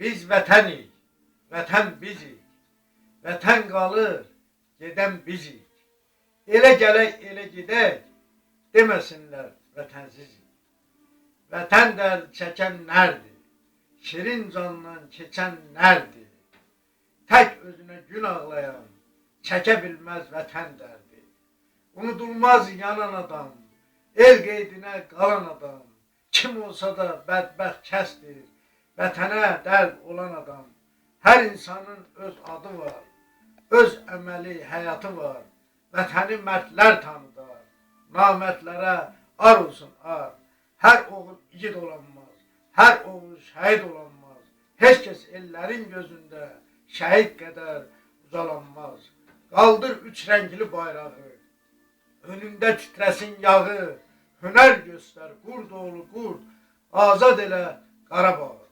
Biz vətənik, vətən bizik. Vətən qalır, gedən bizik. Elə gələk, elə gedək, deməsinlər vətənsizik. Vətən dərdi çəkən nərdir? Şirin candan keçən nərdir? Tək özünə gün ağlayan, çəkə bilməz vətən dərdi. Unudulmaz yanan adam, el qeydinə qalan adam, kim olsa da bədbəxt kəsdir, vətənə dərd olan adam. Hər insanın öz adı var, öz əməli, həyatı var. Vətəni mərdlər tanıdar, namərdlərə ar olsun ar. Hər oğul igid olanmaz, hər oğul şəhid olanmaz. Heç kəs ellərin gözündə şəhid qədər uzalanmaz. Qaldır üç rəngli bayrağı, önündə titresin yağı, hünər göstər, qurd oğlu qurd, azad elə Qarabağ.